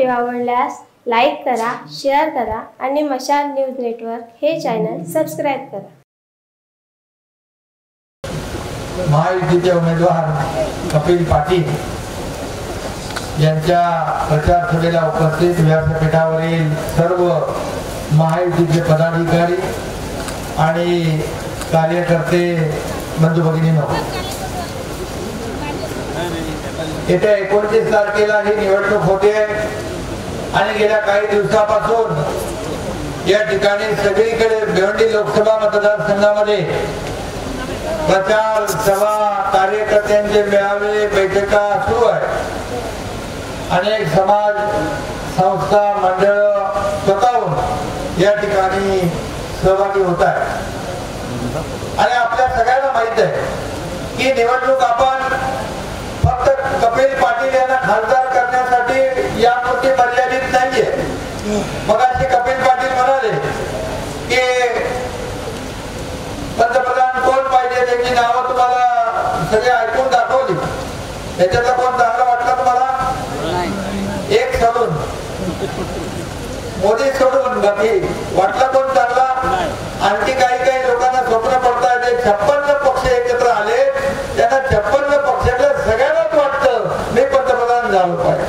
Video आवडल्यास like करा share करा आणि मशाल न्यूज नेटवर्क हे चॅनल सबस्क्राईब करा. महायुतीचे उमेदवार कपिल पाटील यांच्या प्रचार सभेला उपस्थित व्यासपीठावरील सर्व महायुतीचे पदाधिकारी आणि कार्यकर्ते बंधू भगिनीनो येत्या एकोणतीस तारखेला ही निवडणूक होते. आणि गेल्या काही दिवसापासून या ठिकाणी सगळीकडे भिवंडी लोकसभा मतदारसंघामध्ये प्रचार सभा कार्यकर्त्यांचे मेळावे बैठका सुरू आहे अनेक समाज संस्था मंडळ स्वतःहून या ठिकाणी सहभागी होत आहे आणि आपल्या सगळ्यांना माहीत आहे की निवडणूक आपण फक्त कपिल पाटील यांना खासदार यापुरती मर्यादित नाहीये. मग असे कपिल पाटील म्हणाले की पंतप्रधान कोण पाहिजे त्यांची नावं तुम्हाला सगळे ऐकून दाखवली. त्याच्यातला कोण चांगला वाटला तुम्हाला? एक सोडून. मोदी सोडून बाकी वाटला कोण चांगला? आणखी काही काही लोकांना स्वप्न पडतायत छप्पन्न पक्ष एकत्र आले त्यांना छप्पन्न पक्षातल्या सगळ्यांनाच वाटतं मी पंतप्रधान झालो पाहिजे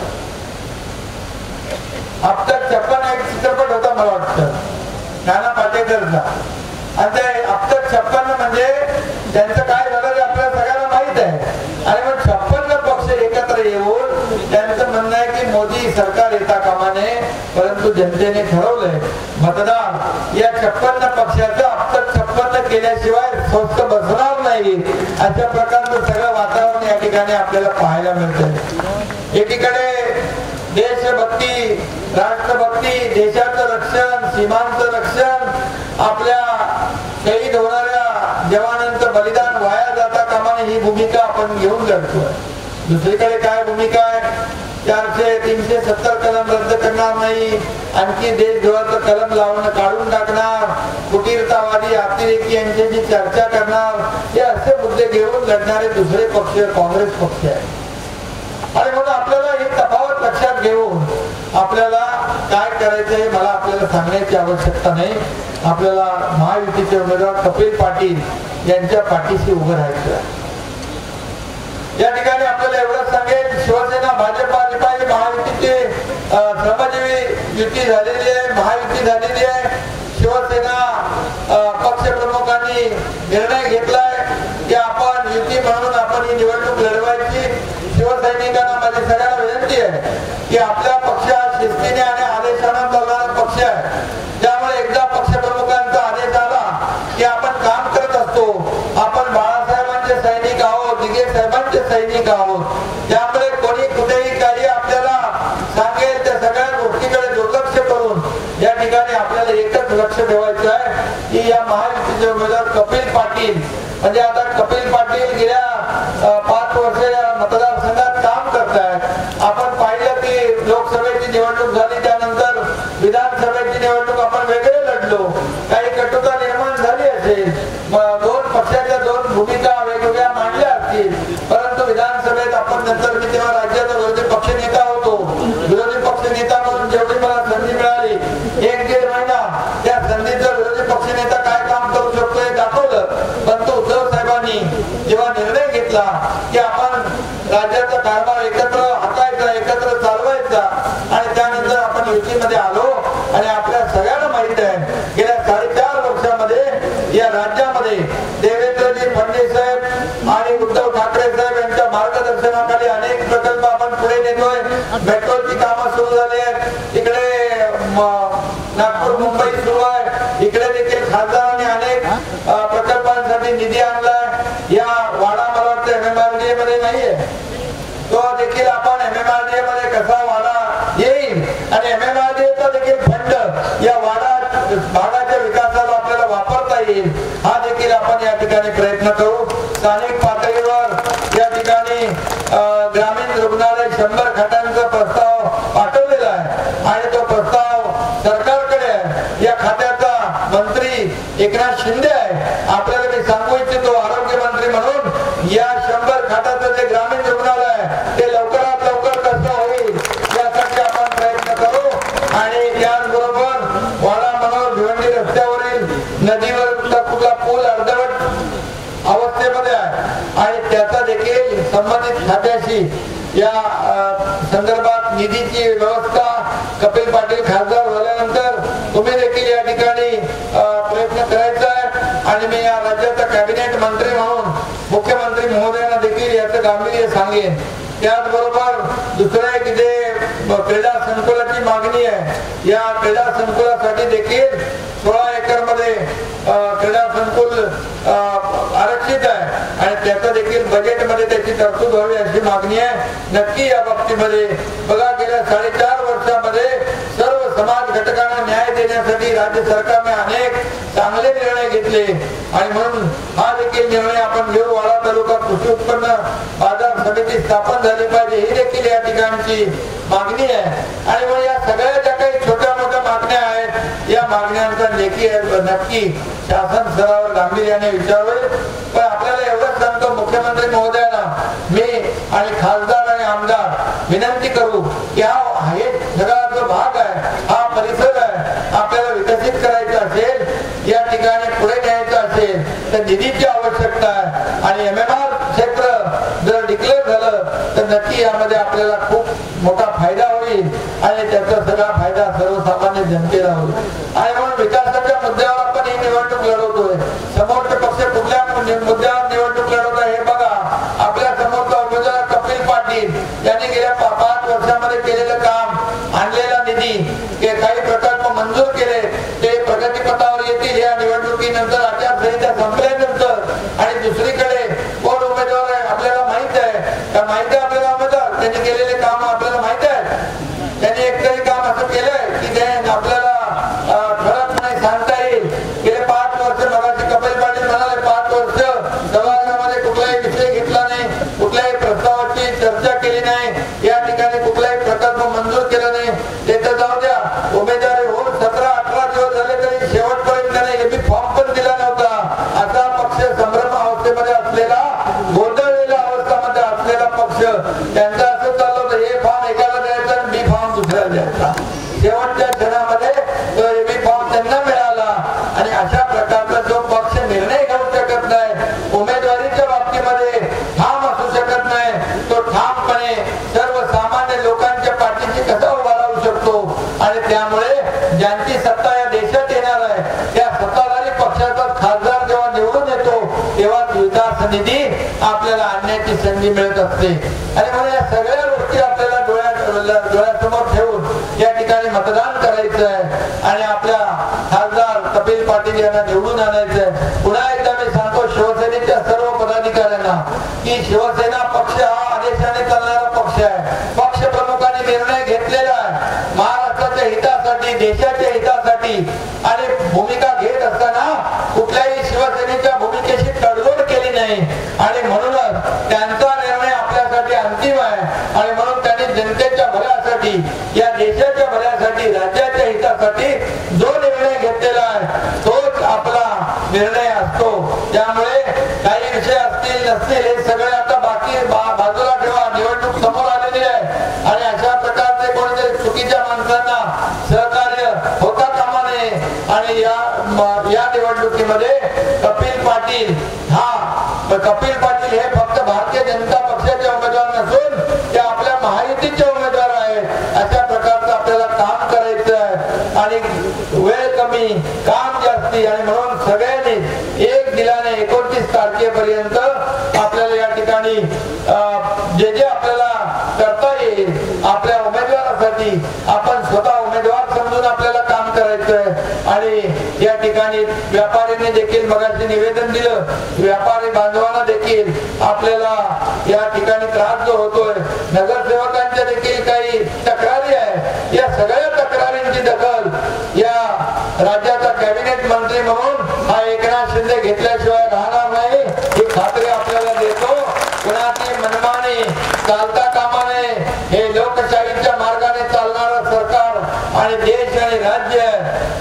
आता छप्पन एक चित्रपट होता मला वाटतं. नाना पाटेकरचा आणि ते आपलं छप्पन्न म्हणजे त्यांचं काय झालं ते आपल्या सगळ्यांना माहीत आहे. आणि मग छप्पन्न पक्ष एकत्र येऊन त्यांचं म्हणणं आहे की मोदी सरकार येता कामाने परंतु जनतेने ठरवलंय मतदान. या छप्पन्न पक्षाचं आपलं छप्पन्न केल्याशिवाय स्वस्त बसणार नाही. अशा प्रकारचं सगळं वातावरण या ठिकाणी आपल्याला पाहायला मिळतंय. एकीकडे देशभक्ती राष्ट्रभक्ती शांती देशाचं रक्षण सीमांचं रक्षण आपल्या शहीद होणाऱ्या जवानांचं बलिदान वाया जाता कामाने ही भूमिका आपण घेऊन लढतोय दुसरीकडे काय भूमिका आहे? चारशे तीनशे सत्तर कलम रद्द करणार नाही. आणखी देशद्रोहाचं कलम लावणं काढून टाकणार. कुटीरतावादी अतिरेकी यांच्याशी चर्चा करणार. हे असे मुद्दे घेऊन लढणारे दुसरे पक्ष काँग्रेस पक्ष आहे. आणि म्हणून आपल्याला ही तफावत लक्षात घेऊन आपल्याला काय करायचं हे मला आपल्याला सांगण्याची आवश्यकता नाही. आपल्याला महायुतीचे उमेदवार कपिल पाटील यांच्या पाठीशी उभं राहायचं या ठिकाणी आपल्याला एवढंच सांगेल शिवसेना भाजपा रिपाई महायुतीचे श्रमजीवी युती झालेली आहे महायुती झालेली आहे. शिवसेना पक्ष प्रमुखांनी निर्णय घेतलाय की आपण युती म्हणून आपण ही निवडणूक लढवायची. शिवसैनिकांना माझी सगळ्यांना विनंती आहे की आपल्या पक्षात शिस्तीने आणि आदेशाने चालणारा पक्ष आहे. त्यामुळे एकदा पक्ष प्रमुखांचा आदेश आला की आपण काम करत असतो. आपण बाळासाहेबांचे सैनिक आहोत दिगे साहेबांचे सैनिक आहोत. त्यामुळे कोणी कुठेही कार्य आपल्याला सांगेल त्या सगळ्या गोष्टीकडे दुर्लक्ष करून या ठिकाणी आपल्याला एकच लक्ष ठेवायचं आहे की या महायुतीचे उमेदवार कपिल पाटील. म्हणजे आता कपिल पाटील गेल्या पाच वर्ष या मतदारसंघात काम करतायत आपण पाहिलं की लोकसभेची निवडणूक झाली त्यानंतर विधानसभेची निवडणूक आपण वेगळे लढलो काही कटुता निर्माण झाली असेल दोन पक्षाच्या दोन भूमिका वेगवेगळ्या मांडल्या असतील परंतु विधानसभेत आपण नंतर मी तेव्हा राज्याचा विरोधी पक्ष नेता होतो विरोधी पक्ष नेता म्हणून जेवढी मला संधी मिळाली एक दीड महिना त्या संधीचा विरोधी पक्ष नेता काय काम करू शकतो हे दाखवलं परंतु उद्धव साहेबांनी जेव्हा निर्णय घेतला की आपण राज्याचा कारभार एकत्र हातायचा एकत्र चालवायचा आणि त्यानंतर आपण युतीमध्ये आलो आणि आपल्या सगळ्यांना माहीत आहे गेल्या साडेचार वर्षामध्ये या राज्यामध्ये देवेंद्रजी फडणवीस साहेब आणि उद्धव ठाकरे साहेब यांच्या मार्गदर्शनाखाली अनेक प्रकल्प आपण पुढे नेतोय. मेट्रोची कामं सुरू झाली आहेत. इकडे नागपूर मुंबई सुरू आहे. इकडे देखील खासदारांनी अनेक प्रकल्पांसाठी निधी आणला या वाडा मला वाटतं एम एम आर डी मध्ये नाहीये तो देखील आपण एम एम आर डी मध्ये कसा वाडा येईल आणि एम एम आर डी चा देखील फंड या वाडा भागाच्या विकासाला आपल्याला वापरता येईल हा देखील आपण या ठिकाणी प्रयत्न करू स्थानिक पातळीवर या ठिकाणी ग्रामीण रुग्णालय शंभर खाटांचा प्रस्ताव पाठवलेला आहे आणि तो प्रस्ताव सरकारकडे आहे या खात्याचा मंत्री एकनाथ शिंदे आहे आपल्याला मी सांगू इच्छितो आरोग्य मंत्री म्हणून या शंभर खाटाचं जे ग्रामीण रुग्णालय आहे ते लवकरात लवकर कसं होईल यासाठी आपण देखील संबंधित खात्याशी या संदर्भात निधीची व्यवस्था कपिल पाटील खासदार झाल्यानंतर तुम्ही देखील या ठिकाणी प्रयत्न करायचा आहे. आणि मी या राज्याचा कॅबिनेट मंत्री म्हणून मुख्यमंत्री महोदयांना देखील याचं गांभीर्य सांगेन. त्याचबरोबर दुसरं एक जे क्रीडा संकुलाची मागणी आहे या क्रीडा संकुलासाठी देखील सोळा एकरमध्ये क्रीडा संकुल आरक्षित आहे आणि त्याचं देखील बजेटमध्ये त्याची तरतूद व्हावी अशी मागणी आहे. नक्की या बाबतीमध्ये बघा गेल्या साडेचार वर्षामध्ये सर्व समाज घटकांना न्याय देण्यासाठी राज्य सरकारने अनेक चांगले निर्णय घेतले. आणि म्हणून हा देखील निर्णय आपण घेऊ. वाडा तालुका कृषी उत्पन्न बाजार समिती स्थापन झाली पाहिजे. ही देखील या ठिकाणची मागणी आहे. आणि मग या सगळ्या ज्या काही छोट्या मोठ्या मागण्या आहेत या मागण्यांचा लेखी नक्की शासन स्तरावर गांभीर्याने विचारावे पण आपल्याला एवढंच सांगतो मुख्यमंत्री महोदयांना मी आणि खासदार आणि आमदार विनंती करू की हा हे सगळा जो भाग आहे हा परिसर आहे आपल्याला विकसित करायचा असेल या ठिकाणी पुढे न्यायचं असेल तर निधीची आवश्यकता आहे आणि एम एम आर क्षेत्र जर डिक्लेअर झालं तर नक्की यामध्ये आपल्याला खूप मोठा फायदा होईल आणि त्याचा सगळा फायदा सर्वसामान्य जनतेला होईल आणि म्हणून विकासाच्या मुद्द्यावर आपण ही निवडणूक लढवतोय समोरचे पक्ष कुठल्या मुद्द्यावर निवडणूक लढवत हे बघा आपल्या समोरचा उमेदवार कपिल पाटील यांनी गेल्या पाच वर्षामध्ये केलेलं काम आणलेला निधी काही प्रकल्प मंजूर केले ते प्रगतीपथावर येतील या निवडणुकीनंतर आचारसंहिता संपल्यानंतर आणि दुसरीकडे कोण उमेदवार आहे आपल्याला माहीत आहे का माहिती आहे आपल्याला उमेदवार त्यांनी केलेले काम आपल्याला माहीत आहे त्यांनी एकतरी काम असं केलंय की ते आपल्याला ठळकपणे सांगता येईल गेले पाच वर्ष मगाशी कपिल पाटील म्हणाले पाच वर्ष सभागृहामध्ये कुठलाही विषय घेतला नाही. कुठल्याही प्रस्तावाची चर्चा केली नाही या ठिकाणी कुठलाही प्रकल्प मंजूर केला नाही ते तर जाऊ द्या उमेदवारी होऊन सतरा अठरा दिवस झाले तरी शेवटपर्यंत त्याने एबी फॉर्म पण दिला नव्हता असा पक्ष संभ्रम अवस्थेमध्ये असलेला गोंधळलेल्या अवस्थामध्ये असलेला पक्ष त्यांचा असं चाललं होतं हे फॉर्म एकाला द्यायचा आणि बी फॉर्म दुसऱ्याला द्यायचा शेवटच्या क्षणामध्ये तो एबी फॉर्म त्यांना मिळाला आणि अशा प्रकारचा जो पक्ष निर्णय घेऊ शकत नाही उमेदवारीच्या बाबतीमध्ये ठाम असू शकत नाही तो ठामपणे सर्वसामान्य लोकांच्या पाठीशी कसा उभा राहू शकतो आणि त्यामुळे ज्यांची सत्ता या देशात येणार आहे त्या सत्ताधारी पक्षाचा खासदार जेव्हा निवडून येतो तेव्हा विकास निधी आपल्याला आणण्याची संधी मिळत असते. आणि म्हणून या सगळ्या गोष्टी आपल्याला डोळ्या डोळ्यासमोर ठेवून या ठिकाणी मतदान करायचं आहे. आणि आपल्या खासदार कपिल पाटील यांना निवडून आणायचं आहे. पुन्हा एकदा मी सांगतो शिवसेनेच्या सर्व पदाधिकाऱ्यांना की शिवसेना पक्ष हा आदेशाने चालणारा पक्ष आहे. पक्ष प्रमुखांनी निर्णय घेतलेला आहे. महाराष्ट्राच्या हितासाठी देशाच्या हितासाठी आणि हितासाठी या देशाच्या भल्यासाठी राज्याच्या हितासाठी जो निर्णय घेतलेला आहे तोच आपला निर्णय असतो. त्यामुळे काही विषय असतील नसतील हे सगळे आता बाकी बाजूला ठेवा. निवडणूक समोर आलेली आहे. आणि अशा प्रकारचे कोणीतरी चुकीच्या माणसांना सहकार्य होता कामा नये आणि या या निवडणुकीमध्ये कपिल पाटील हा कपिल पाटील हे फक्त भारतीय जनता पक्षाचे उमेदवार नसून ते आपल्या महायुतीचे उमेदवार आहेत अशा प्रकारचं आपल्याला काम करायचं आहे आणि वेळ कमी काम जास्ती आणि म्हणून सगळ्यांनी एक दिलाने एकोणतीस तारखेपर्यंत आपल्याला या ठिकाणी जे जे आपल्याला करता येईल आपल्या उमेदवारासाठी आपण स्वतः उमेदवार समजून आपल्याला काम करायचं आहे आणि या ठिकाणी व्यापाऱ्यांनी देखील मगाशी निवेदन दिलं. व्यापारी बांधवांना देखील आपल्याला या ठिकाणी त्रास जो होतोय नगरसेवकांच्या देखील काही तक्रारी आहे या सगळ्या तक्रारींची दखल या राज्याचा कॅबिनेट मंत्री म्हणून हा एकनाथ शिंदे घेतल्याशिवाय राहणार नाही. ही खात्री आपल्याला देतो. कुणाची मनमानी चालता कामा नये. हे लोकशाहीच्या मार्गाने चालणार सरकार आणि देश आणि राज्य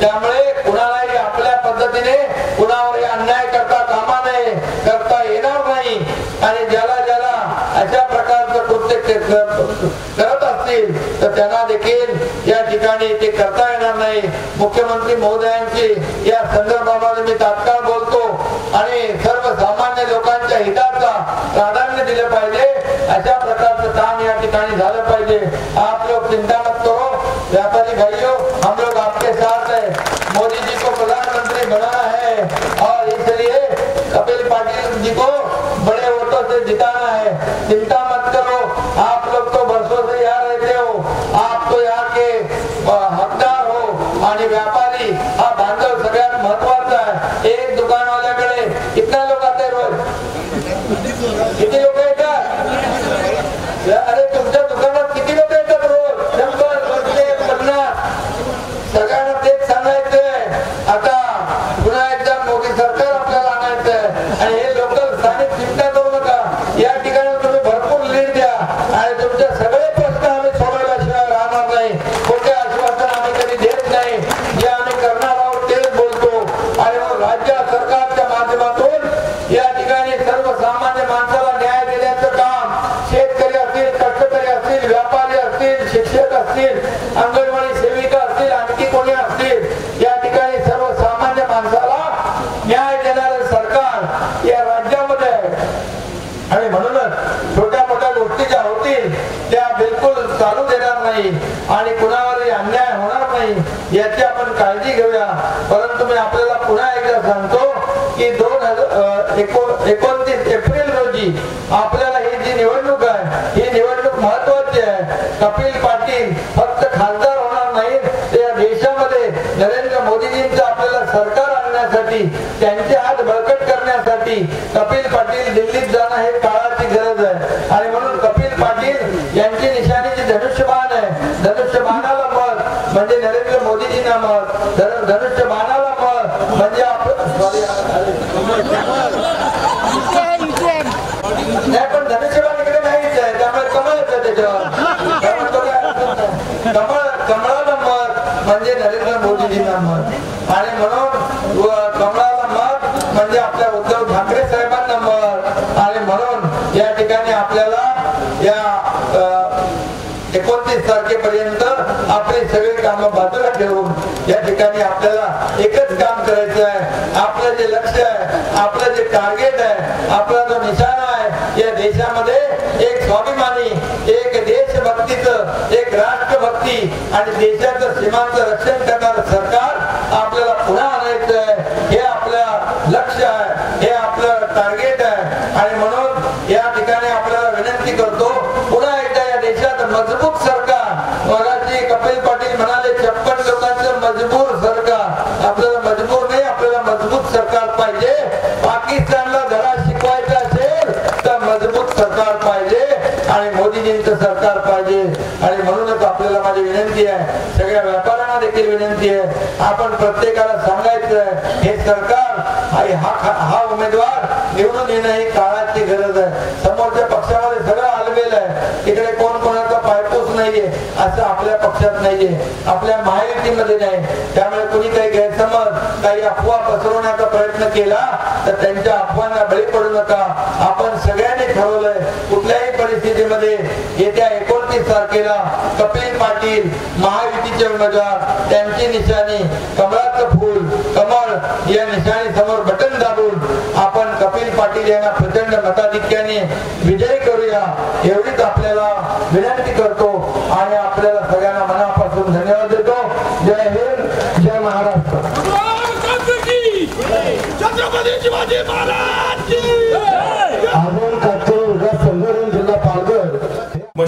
त्यामुळे कुणालाही आपल्या पद्धतीने कुणावर अन्याय करता कामा नये करता येणार नाही आणि ज्याला ज्याला अशा प्रकारचं कृत्य करत असतील तर त्यांना देखील या ठिकाणी ते करता येणार नाही. मुख्यमंत्री महोदयांची या संदर्भामध्ये मी तात्काळ बोलतो आणि सर्वसामान्य लोकांच्या हिताचा प्राधान्य दिलं पाहिजे. अशा प्रकारचं काम या ठिकाणी झालं पाहिजे. आप लोग चिंता मत करो. व्यापारी भाइयों हम लोग आपके साथ है. मोदी जी को प्रधानमंत्री बनाना है और इसलिए कपिल पाटिल जी को बड़े वोटों से जिताना है। चिंता मत करो आप लोग तो वर्षों से यहाँ रहते हो आप तो यहाँ के अ, हकदार हो आणि व्यापारी हा बांधव सगळ्यात महत्त्वाचा आहे एक दुकानवाल्याकडे कितना लोक आते रोज किती लोक येतात अरे तुमच्या दुकानात किती लोक येतात रोज शंभर दोनशे पन्नास सगळ्यांना तेच सांगायचंय आता पुन्हा एकदा मोदी सरकार आपल्याला आणायचंय आणि हे लोकल स्थानिक चिंता करू नका या ठिकाणी तुम्ही भरपूर लीड द्या आणि तुमचे सगळे प्रश्न आम्ही सोडवल्याशिवाय राहणार नाही कोणते आश्वासन आम्ही कधी देत नाही जे आम्ही करणार आहोत तेच बोलतो आणि मग राज्य सरकारच्या माध्यमातून या ठिकाणी सर्वसामान्य माणसाला न्याय देण्याचं काम शेतकरी असतील कष्टकरी असतील व्यापारी असतील शिक्षक असतील अंगणवाडी सेविका असतील आणखी कोणी असतील या ठिकाणी सर्वसामान्य माणसाला न्याय देणारं सरकार या राज्यामध्ये आहे आणि म्हणूनच छोट्या मोठ्या गोष्टी ज्या होतील त्या बिलकुल चालू देणार नाही आणि कुणावरही अन्याय होणार नाही याची आपण काळजी घेऊया परंतु मी आपल्याला पुन्हा एकदा सांगतो की दोन एकोणतीस एप्रिल रोजी आपल्याला ही जी निवडणूक आहे ही निवडणूक महत्वाची आहे. कपिल पाटील फक्त खासदार होणार नाही तर या देशामध्ये नरेंद्र मोदीजींचं आपल्याला सरकार आणण्यासाठी त्यांचे हात बळकट करण्यासाठी कपिल पाटील दिल्लीत जाणं हे काळाची गरज आहे. आणि म्हणून कपिल पाटील यांची निशाणी जी धनुष्यबाण आहे. धनुष्यबाणाला मत म्हणजे नरेंद्र मोदीजींना मत. धनुष्यबाणाला मत म्हणजे आपण सॉरी नाही पण धनुष्यबाण इकडे नाहीच आहे त्यामुळे कमळ येतं त्याच्यावर त्यामुळे तो काय अर्थ नाही. कमळ कमळाला मत म्हणजे नरेंद्र मोदीजींना मत आणि म्हणून व कमळाला मत म्हणजे आपल्या उद्धव ठाकरे साहेबांना मत आणि म्हणून या ठिकाणी आपल्याला या एकोणतीस तारखेपर्यंत आपली सगळी कामं बाजूला ठेवून या ठिकाणी आपल्याला एकच काम करायचं आहे आपलं जे लक्ष आहे आपलं जे टार्गेट आहे आपला जो निशाणा आहे या देशामध्ये एक स्वाभिमानी एक देशभक्तीच एक राष्ट्रभक्ती आणि देशाचं सीमांच रक्षण करणारं सरकार आपल्याला पुन्हा आणायचं आहे हे आपलं लक्ष आहे. हे आपलं टार्गेट आहे. आणि आणि सरकार पाहिजे. आणि म्हणूनच आपल्याला माझी विनंती आहे. सगळ्या व्यापाऱ्यांना देखील विनंती आहे. आपण प्रत्येकाला सांगायचं हे सरकार आणि हा हा उमेदवार निवडून येणं ही काळाची गरज आहे. समोरच्या पक्षामध्ये सगळं आलबेल आहे. इकडे कोण कोणाचा पायपूस नाहीये असं आपल्या पक्षात नाहीये. आपल्या महायुतीमध्ये नाही. त्यामुळे कुणी काही गैरसमज काही अफवा पसरवण्याचा प्रयत्न केला तर त्यांच्या अफवांना बळी पडू नका. आपण सगळ्यांनी ठरवलंय कुठल्याही परिस्थितीमध्ये येत्या एकोणतीस तारखेला कपिल पाटील महायुतीचे उमेदवार त्यांची निशाणी कमळाचं फूल कमळ या निशाणी समोर बटन दाबून आपण कपिल पाटील यांना प्रचंड मताधिक्याने विजयी करूया एवढीच आपल्याला विनंती करतो आणि आपल्याला सगळ्यांना मनापासून धन्यवाद देतो. जय हिंद जय महाराष्ट्र. छत्रपती शिवाजी महाराज!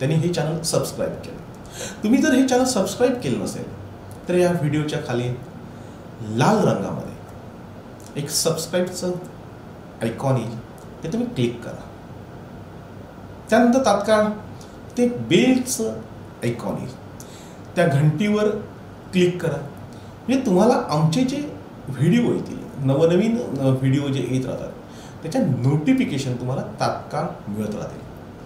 त्यांनी हे चॅनल सबस्क्राईब केलं. तुम्ही जर हे चॅनल सबस्क्राईब केलं नसेल तर या व्हिडिओच्या खाली लाल रंगामध्ये एक सबस्क्राईबचं आयकॉन येईल. ते तुम्ही क्लिक करा. त्यानंतर तात्काळ ते बेलचं आयकॉन येईल. त्या घंटीवर क्लिक करा. म्हणजे तुम्हाला आमचे जे व्हिडिओ येतील नवनवीन व्हिडिओ जे येत राहतात त्याच्या नोटिफिकेशन तुम्हाला तात्काळ मिळत राहतील.